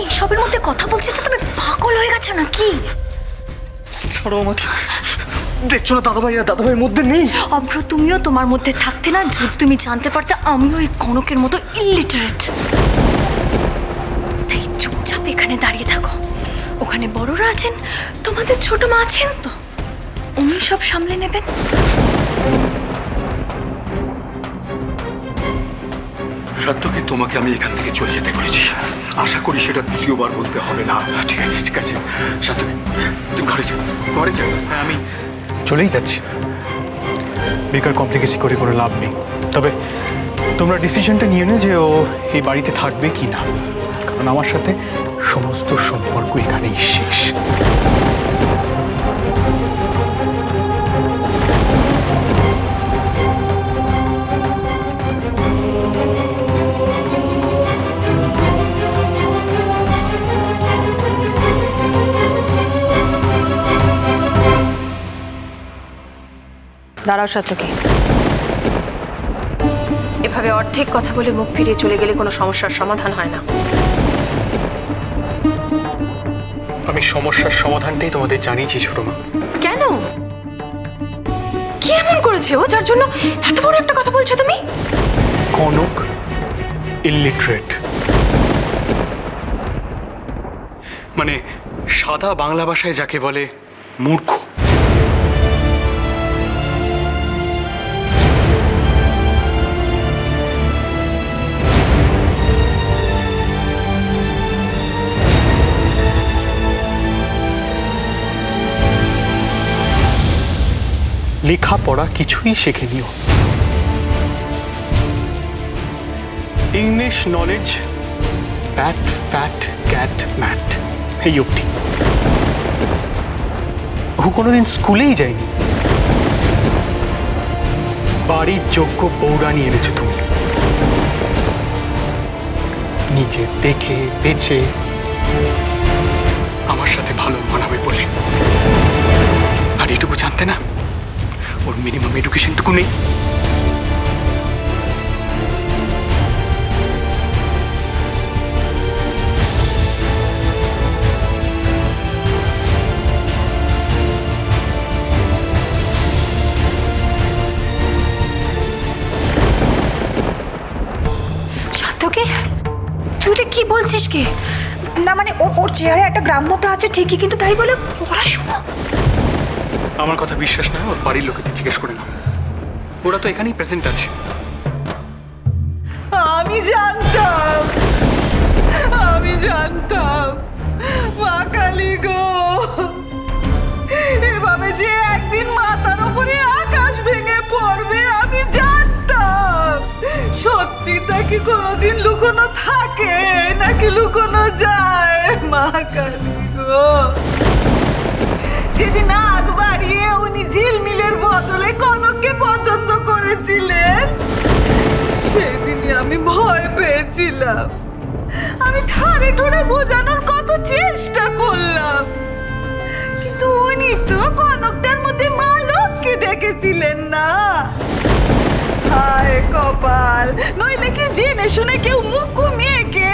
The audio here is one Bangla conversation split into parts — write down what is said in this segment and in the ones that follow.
তুমি এসবের মধ্যে কথা বলছো তো তুমি পাগল হয়ে গেছো নাকি? ছাড়ো আমাকে। দেখছ না দাদাভাই আর দাদাভাইয়ের মধ্যে নেই। অভ্র তুমিও তোমার মধ্যে থাকতে না যদি তুমি জানতে পারতে আমিও এই কনকের মতো ইলিটারেট তাই চুপচাপ এখানে দাঁড়িয়ে থাকো। ওখানে বড়রা আছেন তোমাদের ছোট মা আছেন তো? উনি সব সামলে নেবেন। সত্যকে তোমাকে আমি এখান থেকে চলে যেতে বলেছি। আশা করি সেটা দ্বিতীয়বার বলতে হবে না। ঠিক আছে ঠিক আছে। সত্যকে, তুই ঘরে যা ঘরে যা। হ্যাঁ আমি চলেই যাচ্ছি। বেকার কমপ্লিকেসি করে করে লাভ নেই। তবে তোমরা ডিসিশনটা নিয়ে নে যে ও এই বাড়িতে থাকবে কি না কারণ আমার সাথে সমস্ত সম্পর্ক এখানেই শেষ। দাঁড়াও সাত্যকী এভাবে অর্ধেক কথা বলে মুখ ফিরিয়ে চলে গেলে কোনো সমস্যার সমাধান হয় না। আমি সমস্যার সমাধানটাই তোমাদের জানিয়েছি ছোট মা। কেন? কি এমন করেছে ও যার জন্য এত বড় একটা কথা বলছো তুমি? কনক ইলিটারেট মানে সাদা বাংলা ভাষায় যাকে বলে মূর্খ। লেখাপড়া কিছুই শেখেনিও English knowledge pat pat cat mat এই অবধি। ও কোনোদিন স্কুলেই যায়নি। বাড়ির যোগ্য বৌরানি এনেছো তুমি। নিজে দেখে, বেছে, আমার সাথে ভালো মানাবে বলে। আর এটুকু জানতে না? ওর মিনিমাম এডুকেশনটুকু নেই। তুই এটা কি বলছিস কি? না মানে ওর চেহারায় একটা গ্রাম্যতা আছে ঠিকই, কিন্তু তাই বলে পড়াশুনো? আমার কথা বিশ্বাস না ওর বাড়ির লোকেদের জিজ্ঞেস করে না ওরা তো এখানেই প্রেজেন্ট আছে। আমি জানতাম আমি জানতাম, মা কালী গো। এভাবে যে একদিন মাথার উপরে আকাশ ভেঙে পড়বে, আমি জানতাম। সত্যিটা কি কোনোদিন লুকোনো থাকে নাকি লুকোনো যায়, মা কালী গো? আমি ভয় পেয়েছিলাম। আমি ঠারে ঠোরে বোঝানোর কত চেষ্টা করলাম। কিন্তু উনি তো কনকটার মধ্যে মালককে দেখেছিলেন না। হায় কপাল, নইলে কি জেনে শুনে কেউ মুখ মেয়েকে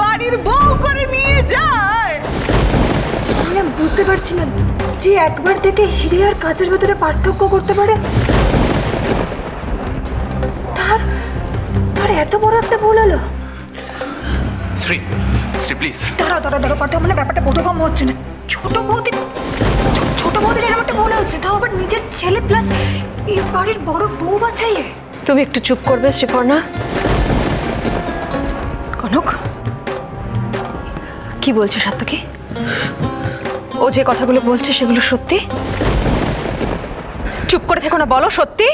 বাড়ির বউ করে নিয়ে যায়? মানে বুঝতে পারছি না যে একবার থেকে হিরে আর কাজের ভেতরে পার্থক্য করতে পারে। তার এত বড় একটা ভুল হলো? শ্রী শ্রী প্লিজ দাঁড়াও দাঁড়াও দাঁড়াও পার্থ মানে ব্যাপারটা বোধগম্য হচ্ছে না। ছোট বৌদি ছোট বৌদির এরকম একটা ভুল হয়েছে তাও আবার নিজের ছেলে প্লাস এই বাড়ির বড় বউ বাছাইয়ে। তুমি একটু চুপ করবে শ্রীপর্ণা। কনক? কি বলছো সাত্যকী ও যে কথাগুলো বলছে সেগুলো সত্যি? চুপ করে থেকো না বলো সত্যি।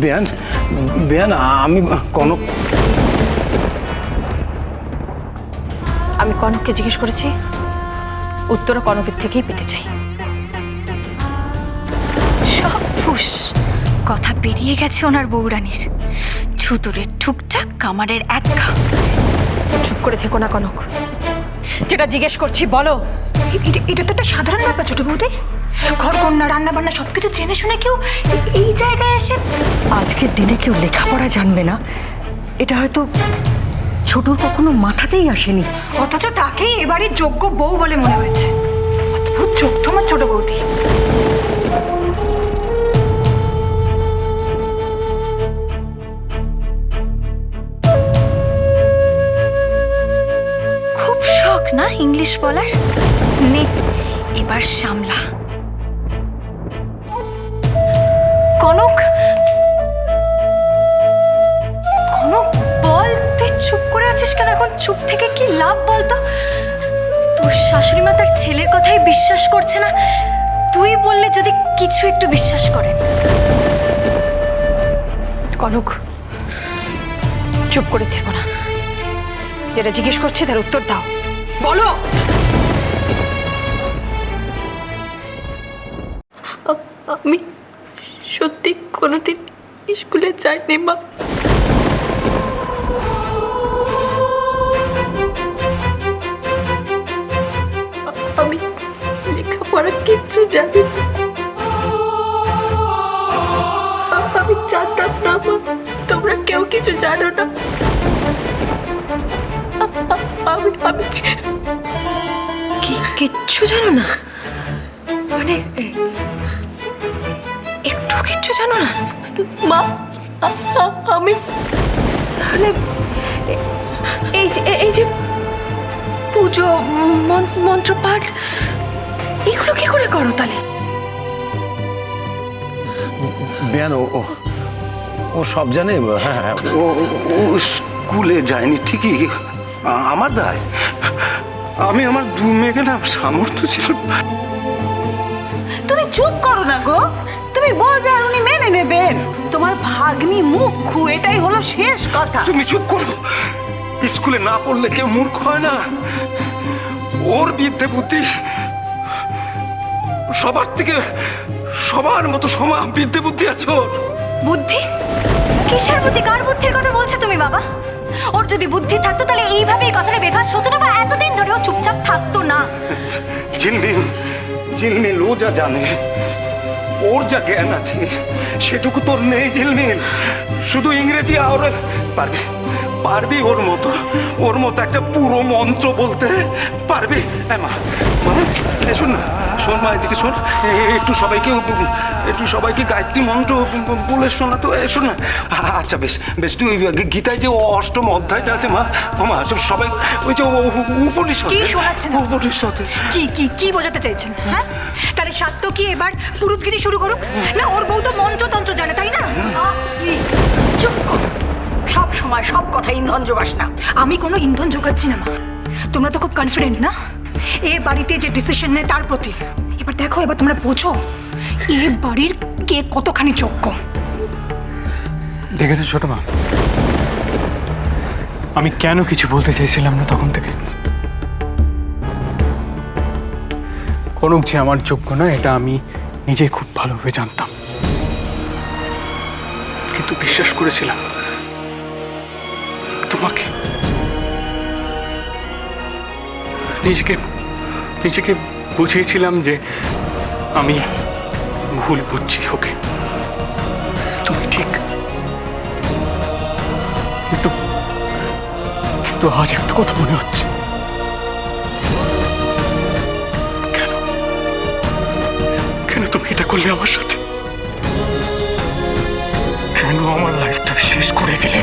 বেয়ান বেয়ান আমি কনক আমি কনককে জিজ্ঞেস করেছি, উত্তর কনকের থেকেই পেতে চাই। সব ফুস, কথা পেরিয়ে গেছে ওনার বৌরানির ছুতুরের ঠুকটাক কামারের এক ঘা। চুপ করে থেকো না কনক। যেটা জিজ্ঞেস করছি বলো এটা তো একটা সাধারণ ব্যাপার ছোট বৌদি। ঘর কন্যা রান্না বান্না সব কিছু জেনে শুনে কেউ এই জায়গায় এসে আজকের দিনে কেউ লেখাপড়া জানবে না। এটা হয়তো ছোটুর কখনো মাথাতেই আসেনি। অথচ তাকেই এবারের যোগ্য বউ বলে মনে হয়েছে। অদ্ভুত চোখ তোমার ছোট বৌদি। খুব শখ না ইংলিশ বলার? নে, এবার সামলা। কনক? কনক, বল, তুই চুপ করে আছিস কেন? এখন চুপ থেকে কি লাভ বলতো? তোর শাশুড়ি মা তার ছেলের কথাই বিশ্বাস করছে না। তুই বললে যদি কিছু একটু বিশ্বাস করে। কনক, চুপ করে থেকো না। যেটা জিজ্ঞেস করছি তার উত্তর দাও। বলো! আমি সত্যি কোনোদিন স্কুলে যাইনি মা। আমি লেখাপড়া কিচ্ছু জানি আমি জানতাম না মা, তোমরা কেউ কিছু জানো না। আমি আমি কিচ্ছু জানো না? মানে কিচ্ছু জানো না। মা আমি তাহলে এই যে এই যে পুজো মন- মন্ত্রপাঠ এগুলো কি করে করো তাহলে? বেয়ান ও ও- সব জানে? হ্যাঁ হ্যাঁ, ও স্কুলে যায়নি ঠিকই। আমার দায়। আমি আমার দু মেয়েকে না সামর্থ্য ছিল। তুমি চুপ করো না গো। তুমি বলবে আর উনি মেনে নেবেন। তোমার ভাগ্নি মুখ্যু এটাই হলো শেষ কথা। তুমি চুপ করো। স্কুলে না পড়লে কেউ মূর্খ হয় না। ওর বিদ্যে বুদ্ধি সবার থেকে সবার মতো সমান বিদ্যে বুদ্ধি আছে ওর। বুদ্ধি? কিসের বুদ্ধি? কার বুদ্ধির কথা বলছো তুমি বাবা? ওর যদি বুদ্ধি থাকতো তাহলে এইভাবে এই কথাটা বেভাস হতো না বা এতদিন ধরে ও চুপচাপ থাকতো না। ঝিলমিল ঝিলমিল ও যা জানে, ওর যা জ্ঞান আছে, সেটুকু তোর নেই ঝিলমিল শুধু ইংরেজি আর পারবি? পারবি ওর মতো? ওর মতো একটা পুরো মন্ত্র বলতে পারবি? হ্যাঁ মা। মা শোন না। শোন মা এদিকে শোন। একটু সবাইকে একটু সবাইকে গায়ত্রী মন্ত্র বলে শোনা তো। শোন না। আচ্ছা বেশ বেশ তুই গীতায় যে অষ্টম অধ্যায়টা আছে মা মা সবাই ওই যে উপনিষদ আপনি? উপনিষদে। কি কি কি বোঝাতে চাইছেন হ্যাঁ? তাহলে সাত্য কি এবার পুরুতগিরি শুরু করুক? না ওর বউ তো মন্ত্রতন্ত্র জানে তাই না? চুপ কর। সব সময় সব কথা ইন্ধন যোগাস না। আমি কোনো ইন্ধন জোগাচ্ছি না, মা। তোমরা তো খুব কনফিডেন্ট না? এ বাড়িতে যে ডিসিশন নেয় তার প্রতি। এবার দেখো, এবার তোমরা বোঝো, এ বাড়ির কে কতখানি যোগ্য। দেখেছ ছোট মা? আমি কেন কিছু বলতে চাইছিলাম না তখন থেকে? কনক যে আমার যোগ্য না, এটা আমি নিজে খুব ভালোভাবে জানতাম। কিন্তু বিশ্বাস করেছিলাম। তোমাকে নিজেকে নিজেকে বুঝিয়েছিলাম যে আমি ভুল বুঝছি, ওকে। তুমি ঠিক। কিন্তু কিন্তু আজ একটা কথা মনে হচ্ছে। কেন? কেন তুমি এটা করলে আমার সাথে? কেন আমার লাইফটা শেষ করে দিলে?